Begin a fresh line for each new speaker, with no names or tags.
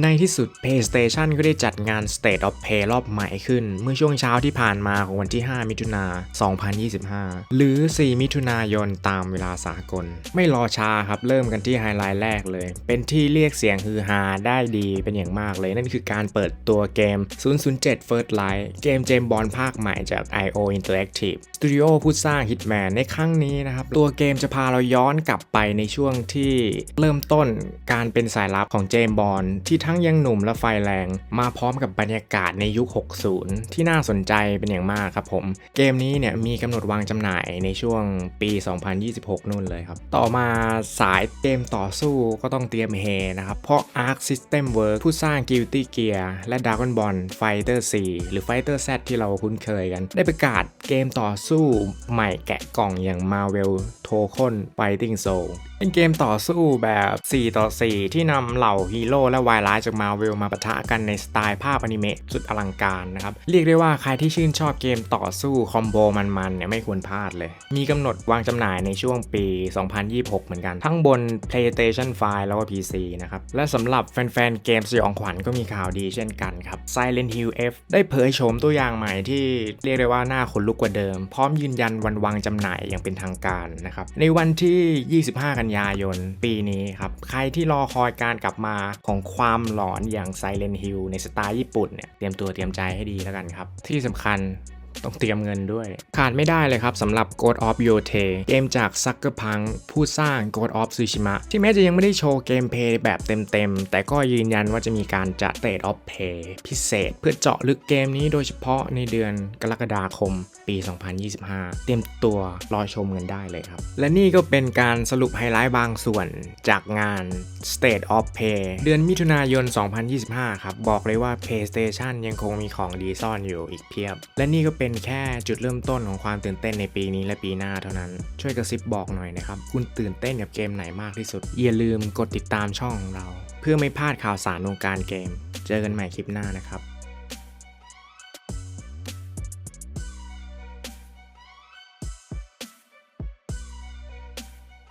ในที่สุด PlayStation ก็ได้จัดงาน State of Play รอบใหม่ขึ้น เมื่อช่วงเช้าที่ผ่านมาของวันที่ 5 มิถุนา 2025 หรือ 4 มิถุนายนตามเวลาสากล ไม่รอช้าครับ เริ่มกันที่ไฮไลท์แรกเลย เป็นที่เรียกเสียงฮือฮาได้ดีเป็นอย่างมากเลย นั่นคือการเปิดตัวเกม 007 First Light เกมเจมบอลภาคใหม่จาก IO Interactive สตูดิโอผู้สร้าง Hitman ในครั้งนี้นะครับ ตัวเกมจะพาเราย้อนกลับไปในช่วงที่เริ่มต้นการเป็นสายลับของเจมบอลที่ทงยังหนุ่มและไฟแรง มาพร้อมกับบรรยากาศในยุค 60 ที่น่าสนใจเป็นอย่างมากครับผม เกมนี้เนี่ยมีกำหนดวางจำหน่ายในช่วงปี 2026 นู่นเลยครับ ต่อมาสายเกมต่อสู้ก็ต้องเตรียมเฮนะครับ เพราะ Arc System Works ผู้สร้าง Guilty Gear และ Dragon Ball Fighter 4 หรือ Fighter Z ที่เราคุ้นเคยกัน ได้ประกาศ เกมต่อสู้ใหม่แกะกล่องอย่าง Marvel t o k e n Fighting Soul เป็นเกมต่อสู้แบบ 4 ต่อ 4 ที่นำเหล่าฮีโร่และวายร้ายจากมาเวลมาปะทะกันในสไตล์ภาพอนิเมะสุดอลังการนะครับ เรียกได้ว่าใครที่ชื่นชอบเกมต่อสู้คอมโบมันๆเนี่ยไม่ควรพลาดเลย มีกำหนดวางจำหน่ายในช่วงปี 2026 เหมือนกัน ทั้งบน PlayStation 5 แล้วก็ PC นะครับ และสำหรับแฟนๆ เกมสยองขวัญก็มีข่าวดีเช่นกันครับ Silent Hill F ได้เผยโฉมตัวอย่างใหม่ที่เรียกได้ว่าหน้าขนลุกกว่าเดิม พร้อมยืนยันวันวางจำหน่ายอย่างเป็นทางการนะครับ ในวันที่ 25 กันยายน ปีนี้ครับ ใครที่รอคอยการกลับมาของความหลอนอย่าง Silent Hill ในสไตล์ญี่ปุ่นเนี่ย เตรียมตัวเตรียมใจให้ดีแล้วกันครับ ที่สำคัญ ต้องเตรียมเงินด้วย ขาดไม่ได้เลยครับสำหรับ God of Yote เกมจาก Sucker Punch ผู้สร้าง God of Tsushima ที่แม้จะยังไม่ได้โชว์เกมเพย์แบบเต็มๆ แต่ก็ยืนยันว่าจะมีการจัด State of Play พิเศษ เพื่อเจาะลึกเกมนี้โดยเฉพาะในเดือนกรกฎาคมปี 2025 เตรียมตัวรอชมกันได้เลยครับ และนี่ก็เป็นการสรุปไฮไลท์บางส่วนจากงาน State of Play เดือนมิถุนายน 2025 ครับ บอกเลยว่า PlayStation ยังคงมีของดีซ่อนอยู่อีกเพียบ และนี่ก็เป็นเป็นแค่จุดเริ่มต้นของความตื่นเต้นในปีนี้และปีหน้าเท่านั้น ช่วยกระซิบบอกหน่อยนะครับ คุณตื่นเต้นกับเกมไหนมากที่สุด อย่าลืมกดติดตามช่องของเรา เพื่อไม่พลาดข่าวสารวงการเกม เจอกันใหม่คลิปหน้านะครับ